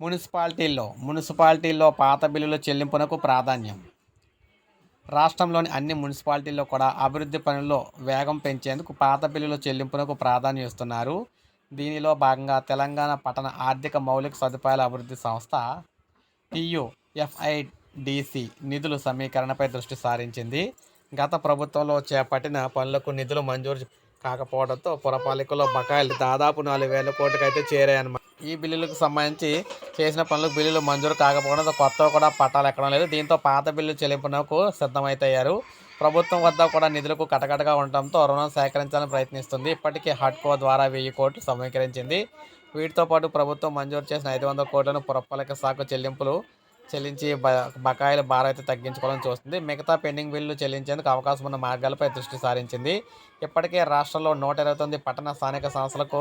మున్సిపాలిటీల్లో మున్సిపాలిటీల్లో పాత బిల్లుల చెల్లింపునకు ప్రాధాన్యం. రాష్ట్రంలోని అన్ని మున్సిపాలిటీల్లో కూడా అభివృద్ధి పనుల్లో వేగం పెంచేందుకు పాత బిల్లుల చెల్లింపునకు ప్రాధాన్యం ఇస్తున్నారు. దీనిలో భాగంగా తెలంగాణ పట్టణ ఆర్థిక మౌలిక సదుపాయాల అభివృద్ధి సంస్థ టీయుఎఫ్ఐడిసి నిధుల సమీకరణపై దృష్టి సారించింది. గత ప్రభుత్వంలో చేపట్టిన పనులకు నిధులు మంజూరు కాకపోవడంతో పురపాలికలో బకాయిలు దాదాపు నాలుగు వేల కోట్లకైతే చేరాయన్నమాట. ఈ బిల్లులకు సంబంధించి చేసిన పనులకు బిల్లులు మంజూరు కాకపోవడంతో కొత్త కూడా పట్టాలు ఎక్కడం లేదు. దీంతో పాత బిల్లు చెల్లింపునకు సిద్ధమైతయ్యారు. ప్రభుత్వం వద్ద కూడా నిధులకు కటకటగా ఉండటంతో రుణం సేకరించాలని ప్రయత్నిస్తుంది. ఇప్పటికే హడ్కో ద్వారా వెయ్యి కోట్లు సమీకరించింది. వీటితో పాటు ప్రభుత్వం మంజూరు చేసిన ఐదు వందల కోట్లను పురపాలక శాఖ చెల్లింపులు చెల్లించి బ బకాయిల భారం తగ్గించుకోవాలని చూస్తుంది. మిగతా పెండింగ్ బిల్లు చెల్లించేందుకు అవకాశం ఉన్న మార్గాలపై దృష్టి సారించింది. ఇప్పటికే రాష్ట్రంలో నూట ఇరవై తొమ్మిది పట్టణ స్థానిక సంస్థలకు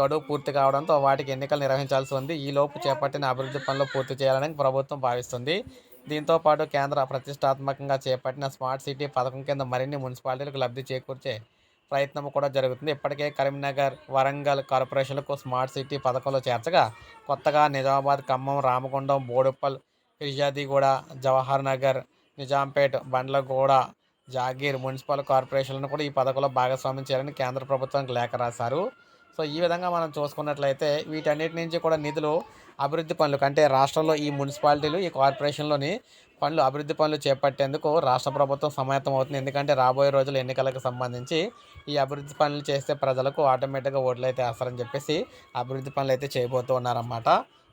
గడువు పూర్తి కావడంతో వాటికి ఎన్నికలు నిర్వహించాల్సి ఉంది. ఈలోపు చేపట్టిన అభివృద్ధి పనులు పూర్తి చేయాలని ప్రభుత్వం భావిస్తుంది. దీంతో పాటు కేంద్ర ప్రతిష్టాత్మకంగా చేపట్టిన స్మార్ట్ సిటీ పథకం కింద మరిన్ని మున్సిపాలిటీలకు లబ్ధి చేకూర్చే ప్రయత్నం కూడా జరుగుతుంది. ఇప్పటికే కరీంనగర్ వరంగల్ కార్పొరేషన్లకు స్మార్ట్ సిటీ పథకంలో చేర్చగా కొత్తగా నిజామాబాద్ ఖమ్మం రామగుండం బోడుప్పల్ ఫిర్యాదిగూడ జవహర్ నగర్ నిజాంపేట్ బండ్లగూడ జాగీర్ మున్సిపల్ కార్పొరేషన్లను కూడా ఈ పథకంలో భాగస్వామ్యం చేయాలని కేంద్ర ప్రభుత్వానికి లేఖ రాశారు. సో ఈ విధంగా మనం చూసుకున్నట్లయితే వీటన్నిటి నుంచి కూడా నిధులు అభివృద్ధి పనులు అంటే రాష్ట్రంలో ఈ మున్సిపాలిటీలు ఈ కార్పొరేషన్లోని పనులు అభివృద్ధి పనులు చేపట్టేందుకు రాష్ట్ర ప్రభుత్వం సమాయత్తం అవుతుంది. ఎందుకంటే రాబోయే రోజులు ఎన్నికలకు సంబంధించి ఈ అభివృద్ధి పనులు చేస్తే ప్రజలకు ఆటోమేటిక్గా ఓట్లు అయితే వేస్తారని చెప్పేసి అభివృద్ధి పనులు అయితే చేయబోతూ ఉన్నారన్నమాట.